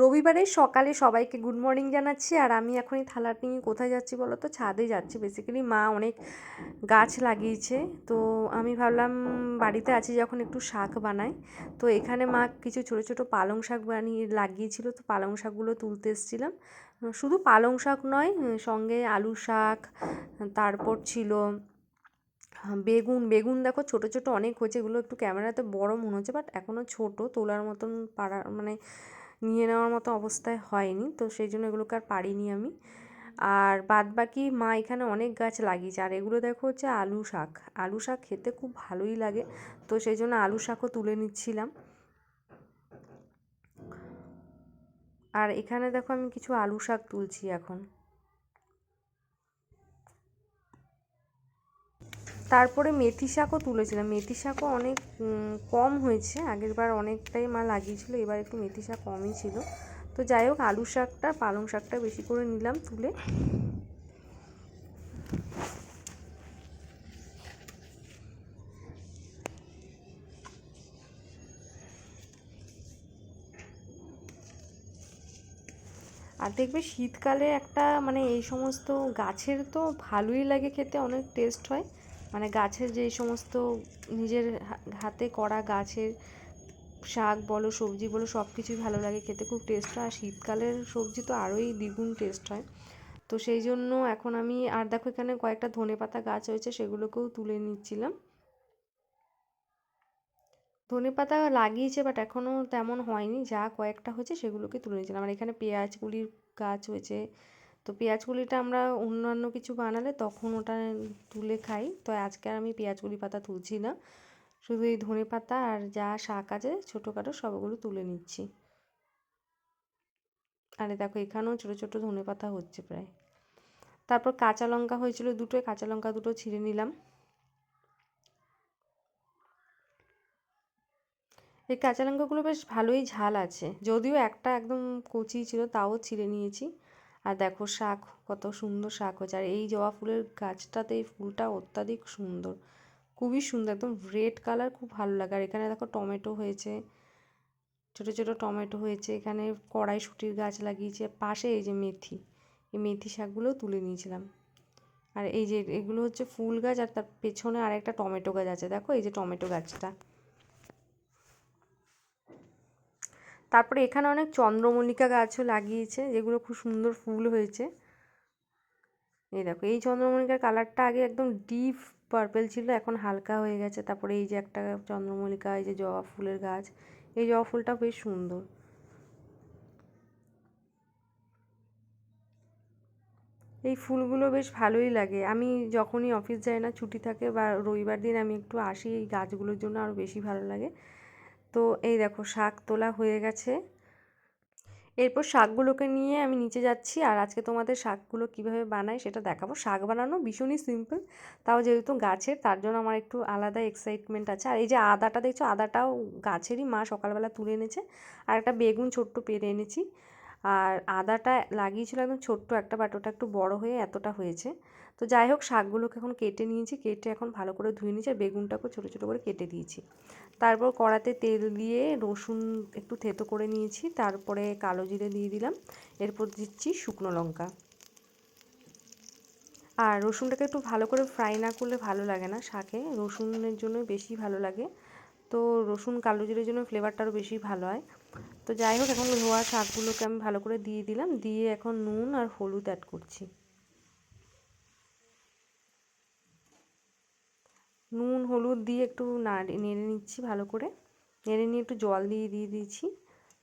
রবিবারে সকালে সবাইকে গুড মর্নিং জানাচ্ছি, আর আমি এখন এই থালাটা নিয়ে কোথায় যাচ্ছি বলো তো? ছাদে যাচ্ছি। বেসিক্যালি মা অনেক গাছ লাগিয়েছে, তো আমি ভাবলাম বাড়িতে আছি যখন একটু শাক বানাই। তো এখানে মা কিছু ছোট ছোট পালং শাক বানিয়ে লাগিয়েছিল, তো পালং শাকগুলো তুলতে এসেছিলাম। শুধু পালং শাক নয় সঙ্গে আলু শাক, তারপর ছিল বেগুন। বেগুন দেখো ছোট ছোট অনেক হয়েছে, এগুলো একটু ক্যামেরাতে বড় মনে হচ্ছে বাট এখনও ছোট, তোলার মতন পাড়া মানে নিয়ে নেওয়ার মতো অবস্থায় হয়নি, তো সেই জন্য এগুলোকে আর পারিনি আমি। আর বাদ বাকি মা এখানে অনেক গাছ লাগিয়েছে, আর এগুলো দেখো হচ্ছে আলু শাক। আলু শাক খেতে খুব ভালোই লাগে, তো সেই জন্য আলু শাকও তুলে নিচ্ছিলাম। আর এখানে দেখো আমি কিছু আলু শাক তুলছি এখন। তারপরে মেথি শাকও তুলেছিলাম। মেথি শাকও অনেক কম হয়েছে। আগের বার অনেকটাই মা লাগিয়েছিল, এবার একটু মেথি শাক কমই ছিল। তো যাই হোক, আলু শাকটা, পালং শাকটা বেশি করে নিলাম তুলে। আর দেখবে শীতকালে একটা মানে এই সমস্ত গাছের তো ভালোই লাগে খেতে, অনেক টেস্ট হয়। মানে গাছের যে সমস্ত নিজের হাতে করা গাছের শাক বলো, সবজি বলো সব কিছুই ভালো লাগে খেতে, খুব টেস্ট হয়। আর শীতকালের সবজি তো আরোই দ্বিগুণ টেস্ট হয়। তো সেই জন্য এখন আমি, আর দেখো এখানে কয়েকটা ধনে পাতা গাছ হয়েছে সেগুলোকেও তুলে নিচ্ছিলাম। ধনে পাতা লাগিয়েছে বাট এখনও তেমন হয়নি। যা কয়েকটা হয়েছে, সেগুলোকে তুলে নিয়েছিলাম আর এখানে পেঁয়াজ পেঁয়াজগুলির গাছ হয়েছে তো পেঁয়াজগুলিটা আমরা অন্যান্য কিছু বানালে তখন ওটা তুলে খাই। তো আজকে আর আমি পেঁয়াজগুলি পাতা তুলছি না। শুধু এই ধনে পাতা আর যা শাক আছে, ছোটোখাটো সবগুলো তুলে নিচ্ছি। আরে দেখো, এখানেও ছোটো ছোটো ধনে পাতা হচ্ছে প্রায়। তারপর কাঁচা লঙ্কা হয়েছিল দুটো, কাঁচা লঙ্কা দুটো ছিঁড়ে নিলাম। এই কাঁচা লঙ্কাগুলো বেশ ভালোই ঝাল আছে। যদিও একটা একদম কচি ছিল, তাও ছিঁড়ে নিয়েছি। আর দেখো শাক, কত সুন্দর শাক হয়েছে। আর এই জবা ফুলের গাছটাতে এই ফুলটা অত্যাধিক সুন্দর। খুবই সুন্দর, একদম রেড কালার খুব ভালো লাগে। আর এখানে দেখো টমেটো হয়েছে, ছোটো ছোটো টমেটো হয়েছে। এখানে কড়াইশুটির গাছ লাগিয়েছে। পাশে এই যে মেথি, এই মেথি শাকগুলোও তুলে নিয়েছিলাম। আর এই যে এগুলো হচ্ছে ফুল গাছ, আর তার পেছনে আরেকটা টমেটো গাছ আছে। দেখো এই যে টমেটো গাছটা। তারপরে এখানে অনেক চন্দ্রমল্লিকা গাছও লাগিয়েছে, যেগুলো খুব সুন্দর ফুল হয়েছে। এই দেখো, এই চন্দ্রমল্লিকার কালারটা আগে একদম ডিপ পার্পেল ছিল, এখন হালকা হয়ে গেছে। তারপরে এই যে একটা চন্দ্রমল্লিকা, এই যে জবা ফুলের গাছ, এই জবা ফুলটা বেশ সুন্দর। এই ফুলগুলো বেশ ভালোই লাগে। আমি যখনই অফিস যাই না, ছুটি থাকে বা রবিবার দিন আমি একটু আসি, এই গাছগুলোর জন্য আরও বেশি ভালো লাগে। তো এই দেখো শাক তোলা হয়ে গেছে। এরপর শাকগুলোকে নিয়ে আমি নিচে যাচ্ছি আর আজকে তোমাদের শাকগুলো কীভাবে বানাই সেটা দেখাবো। শাক বানানো ভীষণই সিম্পল তাও যেহেতু গাছের, তার জন্য আমার একটু আলাদা এক্সাইটমেন্ট আছে। আর এই যে আদাটা, দেখছ আদাটাও গাছেরই মা সকালবেলা তুলে এনেছে। আর একটা বেগুন ছোট্ট পেরে এনেছি। আর আদাটা লাগিয়েছিল একদম ছোট্ট একটা বাট ওটা একটু বড় হয়ে এতটা হয়েছে। তো যাই হোক, শাকগুলোকে এখন কেটে নিয়েছি, কেটে এখন ভালো করে ধুয়ে নিয়েছি আর বেগুনটাকেও ছোটো ছোটো করে কেটে দিয়েছি। তারপর কড়াতে তেল দিয়ে রসুন একটু থেতো করে নিয়েছি, তারপরে কালো জিরে দিয়ে দিলাম, এরপর দিচ্ছি শুকনো লঙ্কা। আর রসুনটাকে একটু ভালো করে ফ্রাই না করলে ভালো লাগে না শাকে, রসুনের জন্য বেশি ভালো লাগে। তো রসুন কালো জিরের জন্য ফ্লেভারটা আরও বেশি ভালো হয়। তো যাই হোক, এখন ধোয়া শাকগুলোকে আমি ভালো করে দিয়ে দিলাম। দিয়ে এখন নুন আর হলুদ অ্যাড করছি। নুন, হলুদ দিয়ে একটু নাড়ে, নেড়ে নিচ্ছি ভালো করে। নেড়ে নিয়ে একটু জল দিয়ে দিয়ে দিয়েছি।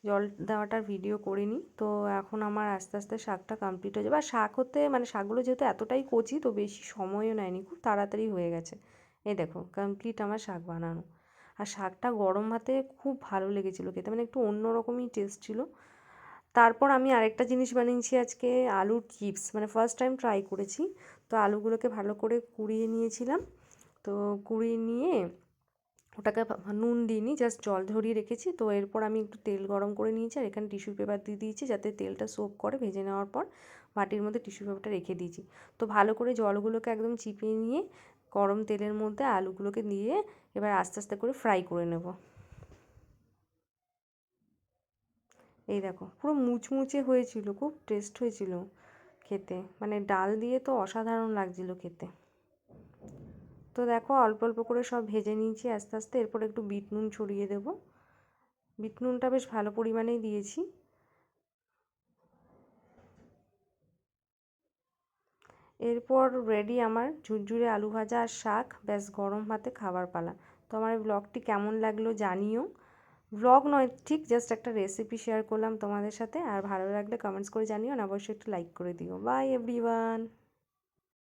জল দেওয়াটার ভিডিও করিনি। তো এখন আমার আস্তে আস্তে শাকটা কমপ্লিট হয়ে যাবে। আর শাক হতে মানে শাকগুলো যেহেতু এতটাই কচি, তো বেশি সময়ও নেয়নি। খুব তাড়াতাড়ি হয়ে গেছে। এই দেখো কমপ্লিট আমার শাক বানানো। আর শাকটা গরম ভাতে খুব ভালো লেগেছিলো খেতে। মানে একটু অন্যরকমই টেস্ট ছিল। তারপর আমি আরেকটা জিনিস বানিয়েছি আজকে, আলুর চিপস মানে ফার্স্ট টাইম ট্রাই করেছি। তো আলুগুলোকে ভালো করে কুড়িয়ে নিয়েছিলাম। তো কুড়িয়ে নিয়ে ওটাকে নুন দিইনি জাস্ট জল ধরিয়ে রেখেছি। তো এরপর আমি একটু তেল গরম করে নিয়েছি আর এখানে টিস্যু পেপার দিয়ে দিয়েছি যাতে তেলটা সোপ করে। ভেজে নেওয়ার পর বাটির মধ্যে টিস্যু পেপারটা রেখে দিয়েছি। তো ভালো করে জলগুলোকে একদম চিপিয়ে নিয়ে গরম তেলের মধ্যে আলুগুলোকে দিয়ে এবার আস্তে আস্তে করে ফ্রাই করে নেব। এই দেখো, পুরো মুচমুচে হয়েছিল, খুব টেস্ট হয়েছিল খেতে। মানে ডাল দিয়ে তো অসাধারণ লাগছিল খেতে। তো দেখো, অল্প অল্প করে সব ভেজে নিয়েছি আস্তে আস্তে। এরপর একটু বিট নুন ছড়িয়ে দেবো। বিট নুনটা বেশ ভালো পরিমাণেই দিয়েছি। এরপর রেডি আমার ঝুরঝুরে আলু ভাজা আর শাক। ব্যাস, গরম ভাতে খাবার পালা। তো আমার ব্লগটি কেমন লাগল জানিও। ব্লগ নয়, ঠিক জাস্ট একটা রেসিপি শেয়ার করলাম তোমাদের সাথে। আর ভালো লাগলে কমেন্টস করে জানিও। না অবশ্যই একটু লাইক করে দিও। By everyone